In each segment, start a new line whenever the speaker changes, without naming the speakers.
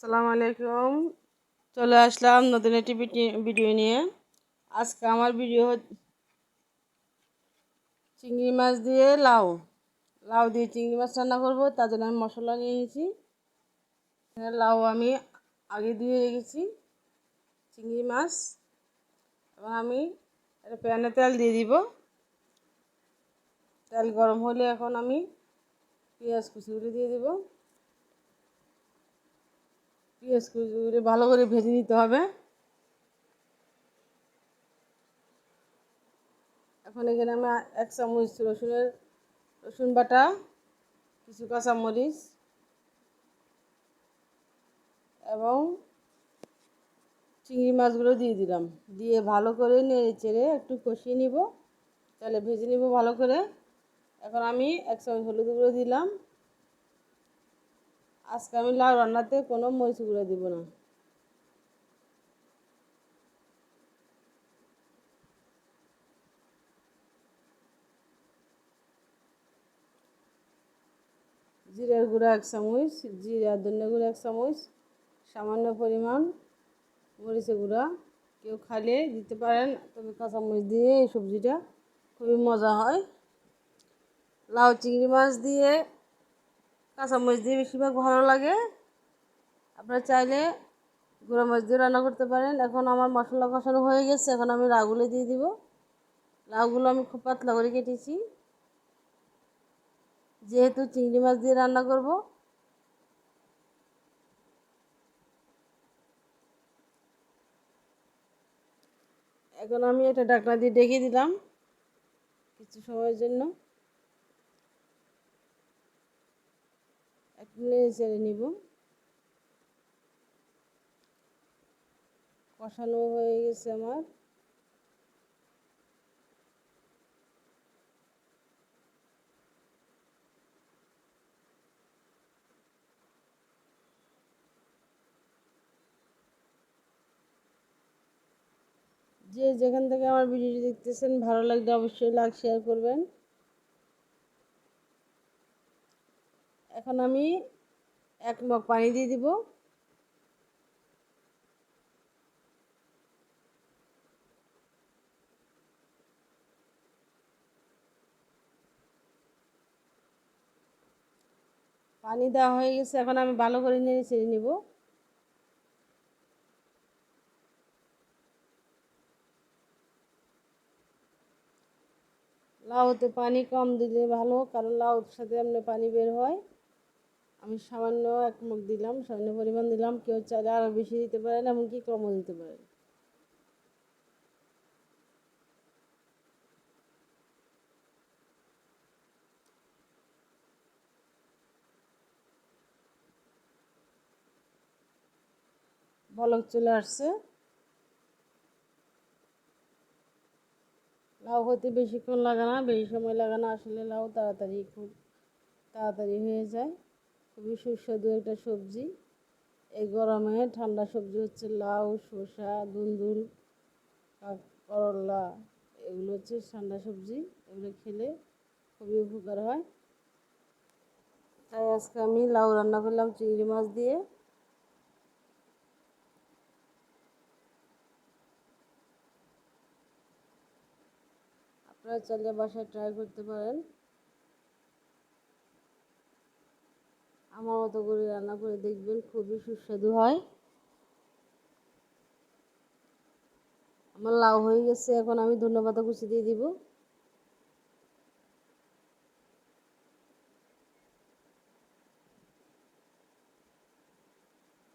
আসসালামু আলাইকুম চলে আসলাম নতুন একটি ভিডিও নিয়ে। আজকে আমার ভিডিও চিংড়ি মাছ দিয়ে লাউ। লাউ দিয়ে চিংড়ি মাছ রান্না করব, তার জন্য আমি মশলা নিয়ে নিয়েছি। লাউ আমি আগে দিয়ে রেখেছি, চিংড়ি মাছ। এবং আমি প্যানে তেল দিয়ে দিব। তেল গরম হলে এখন আমি পেঁয়াজ কুচিগুলো দিয়ে দেবো। পেঁয়াজ কুচিগুলো ভালো করে ভেজে নিতে হবে। এখন এখানে আমি এক চামচ রসুনের, রসুন বাটা, কিছু কাঁচামরিচ, এবং চিংড়ি মাছগুলো দিয়ে দিলাম। দিয়ে ভালো করে নেড়ে চেড়ে একটু কষিয়ে নিব। তাহলে ভেজে নিব ভালো করে। এখন আমি এক চামচ হলুদ গুঁড়ো দিলাম। আজকে আমি লাউ রান্নাতে কোনো মরিচ গুঁড়ো দিব না। জিরার গুঁড়া এক চামচ, জিরা ধনে গুঁড়া এক চামচ, সামান্য পরিমাণ মরিচের গুঁড়া। কেউ খালে দিতে পারেন, তবে কাঁচামরিচ দিয়ে এই সবজিটা খুবই মজা হয়। লাউ চিংড়ি মাছ দিয়ে কাঁচামরিচ দিয়ে বেশিরভাগ ভালো লাগে। আপনারা চাইলে গুঁড়ো মাছ দিয়ে রান্না করতে পারেন। এখন আমার মশলা কষানো হয়ে গেছে। এখন আমি লাউগুলো দিয়ে দিব। লাউগুলো আমি খুব পাতলা করে কেটেছি। যেহেতু চিংড়ি মাছ দিয়ে রান্না করব। এখন আমি এটা ঢাকনা দিয়ে ডেকে দিলাম কিছু সময়ের জন্য। একটু নেড়ে চেড়ে নিব। কষানো হয়ে গেছে আমার। যে যেখান থেকে আমার ভিডিওটি দেখতেছেন, ভালো লাগলে অবশ্যই লাইক শেয়ার করবেন। এখন আমি এক মগ পানি দিয়ে দিব। পানি দেওয়া হয়ে গেছে, এখন আমি ভালো করে নিয়ে ছেড়ে নিব। লাউতে পানি কম দিলে ভালো, কারণ লাউর সাথে এমনি পানি বের হয়। আমি সামান্য এক মুখ দিলাম, সামান্য পরিমাণ দিলাম, কেউ চাইলে আরও বেশি দিতে পারেন, এমনকি কমও দিতে পারেন। বলক চলে আসছে। লাউ হতে বেশিক্ষণ লাগে না, বেশি সময় লাগে না, আসলে লাউ তাড়াতাড়ি খুব তাড়াতাড়ি হয়ে যায়। খুবই সুস্বাদু একটা সবজি। এই গরমে ঠান্ডা সবজি হচ্ছে লাউ, শসা দুন্দুল করলা, এগুলো হচ্ছে ঠান্ডা সবজি। এগুলো খেলে খুবই উপকার হয়। তাই আজকে আমি লাউ রান্না করলাম চিংড়ি মাছ দিয়ে। আপনারা চাইলে বাসায় ট্রাই করতে পারেন। আমার মতো করে রান্না করে দেখবেন খুবই সুস্বাদু হয়। আমার লাউ হয়ে গেছে, এখন আমি ধন্যবাদ কুচি দিয়ে দিব।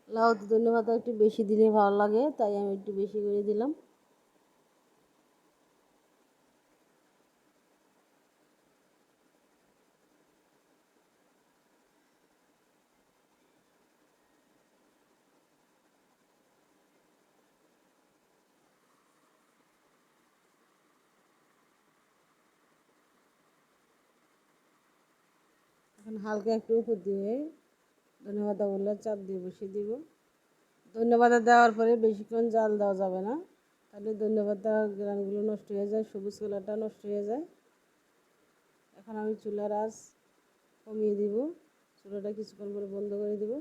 লাউতে ধন্যবাদ একটু বেশি দিলে ভালো লাগে, তাই আমি একটু বেশি করে দিলাম। এখন হালকা একটু উপর দিয়ে ধন্যবাদ দাগুলো চাপ দিয়ে বসিয়ে দিব। ধন্যবাদ দেওয়ার পরে বেশিক্ষণ জাল দেওয়া যাবে না। তাহলে ধন্যবাদ দেওয়ার গ্রামগুলো নষ্ট হয়ে যায়, সবুজ কালারটা নষ্ট হয়ে যায়। এখন আমি চুলার আঁচ কমিয়ে দিব। চুলাটা কিছুক্ষণ পরে বন্ধ করে দিব।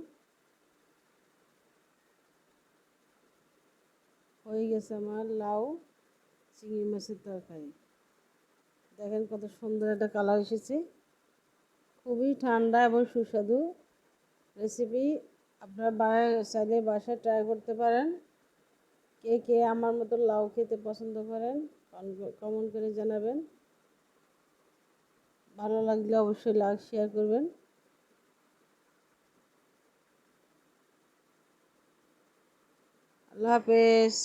হয়ে গেছে আমার লাউ, চিংড়ি মাছের তরকারি। দেখেন কত সুন্দর একটা কালার এসেছে। খুবই ঠান্ডা এবং সুস্বাদু রেসিপি আপনারা চাইলে বাসায় ট্রাই করতে পারেন। কে কে আমার মতো লাউ খেতে পছন্দ করেন কমেন্ট করে জানাবেন। ভালো লাগলে অবশ্যই লাইক শেয়ার করবেন। আল্লাহ হাফেজ।